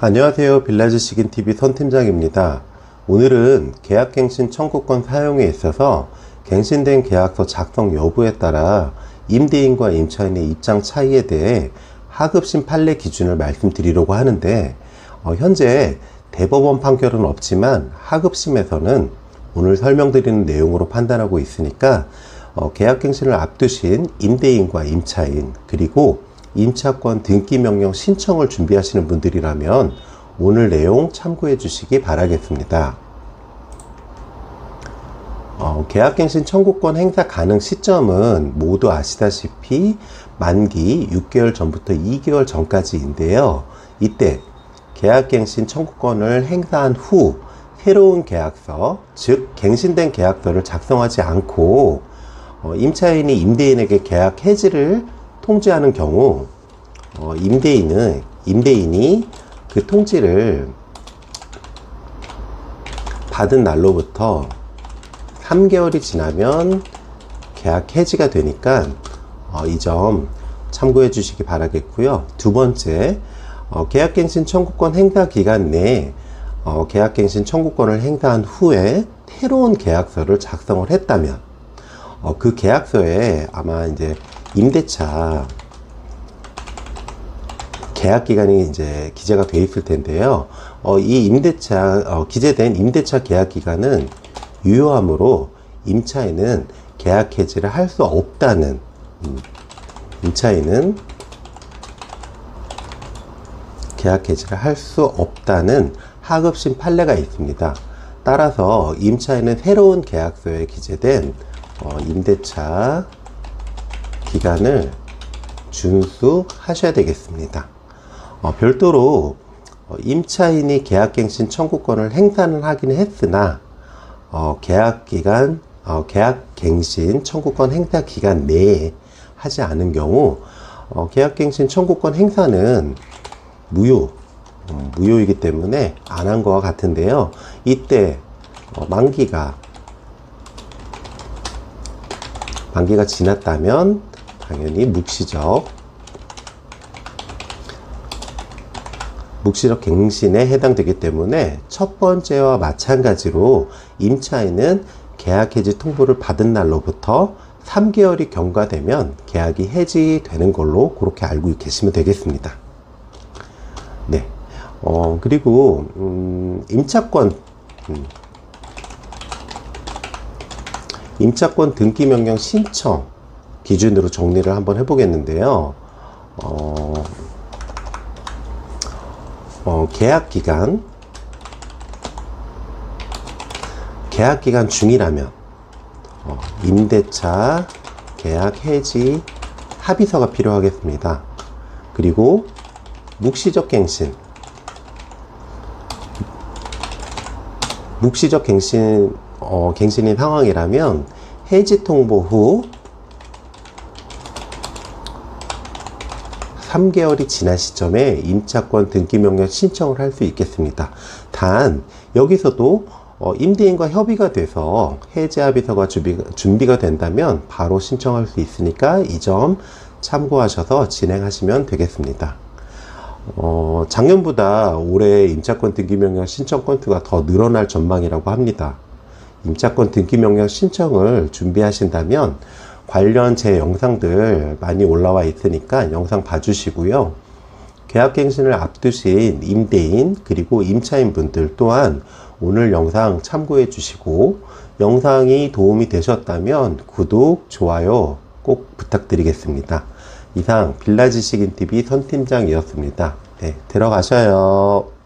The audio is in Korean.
안녕하세요. 빌라지 식인TV 선팀장입니다. 오늘은 계약갱신 청구권 사용에 있어서 갱신된 계약서 작성 여부에 따라 임대인과 임차인의 입장 차이에 대해 하급심 판례 기준을 말씀드리려고 하는데 어, 현재 대법원 판결은 없지만 하급심에서는 오늘 설명드리는 내용으로 판단하고 있으니까 어, 계약갱신을 앞두신 임대인과 임차인 그리고 임차권 등기 명령 신청을 준비하시는 분들이라면 오늘 내용 참고해 주시기 바라겠습니다. 어, 계약갱신 청구권 행사 가능 시점은 모두 아시다시피 만기 6개월 전부터 2개월 전까지인데요. 이때 계약갱신 청구권을 행사한 후 새로운 계약서, 즉 갱신된 계약서를 작성하지 않고 어, 임차인이 임대인에게 계약 해지를 통지하는 경우 어, 임대인은 임대인이 그 통지를 받은 날로부터 3개월이 지나면 계약 해지가 되니까 어, 이점 참고해 주시기 바라겠고요. 두 번째, 어, 계약갱신 청구권 행사 기간 내에 어, 계약갱신 청구권을 행사한 후에 새로운 계약서를 작성을 했다면 어, 그 계약서에 아마 이제 임대차 계약 기간이 이제 기재가 돼 있을 텐데요. 어, 이 임대차 어, 기재된 임대차 계약 기간은 유효하므로 임차인은 계약 해지를 할 수 없다는 음, 임차인은 계약 해지를 할 수 없다는 하급심 판례가 있습니다. 따라서 임차인은 새로운 계약서에 기재된 어, 임대차 기간을 준수하셔야 되겠습니다. 어, 별도로 어, 임차인이 계약갱신 청구권을 행사는 하긴 했으나 어, 계약 기간, 어, 계약갱신 청구권 행사 기간 내에 하지 않은 경우 어, 계약갱신 청구권 행사는 무효, 어, 무효이기 때문에 안한 것과 같은데요. 이때 어, 만기가 만기가 지났다면 당연히 묵시적 묵시적 갱신에 해당되기 때문에 첫 번째와 마찬가지로 임차인은 계약 해지 통보를 받은 날로부터 3개월이 경과되면 계약이 해지되는 걸로 그렇게 알고 계시면 되겠습니다. 네. 어, 그리고, 음, 임차권, 음, 임차권 등기 명령 신청 기준으로 정리를 한번 해보겠는데요. 어, 어, 계약 기간, 계약 기간 중이라면 어, 임대차 계약 해지 합의서가 필요하겠습니다. 그리고 묵시적 갱신, 묵시적 갱신, 어, 갱신인 상황이라면 해지 통보 후 3개월이 지난 시점에 임차권 등기 명령 신청을 할 수 있겠습니다. 단 여기서도 어, 임대인과 협의가 돼서 해제 합의서가 준비가, 준비 가 된다면 바로 신청할 수 있으니까 이 점 참고하셔서 진행하시면 되겠습니다. 어, 작년보다 올해 임차권 등기 명령 신청 건수가 더 늘어날 전망이라고 합니다. 임차권 등기 명령 신청을 준비하신다면 관련 제 영상들 많이 올라와 있으니까 영상 봐주시고요. 계약갱신을 앞두신 임대인 그리고 임차인 분들 또한 오늘 영상 참고해 주시고 영상이 도움이 되셨다면 구독, 좋아요 꼭 부탁드리겠습니다. 이상 빌라지식인TV 선팀장이었습니다. 네, 들어가셔요.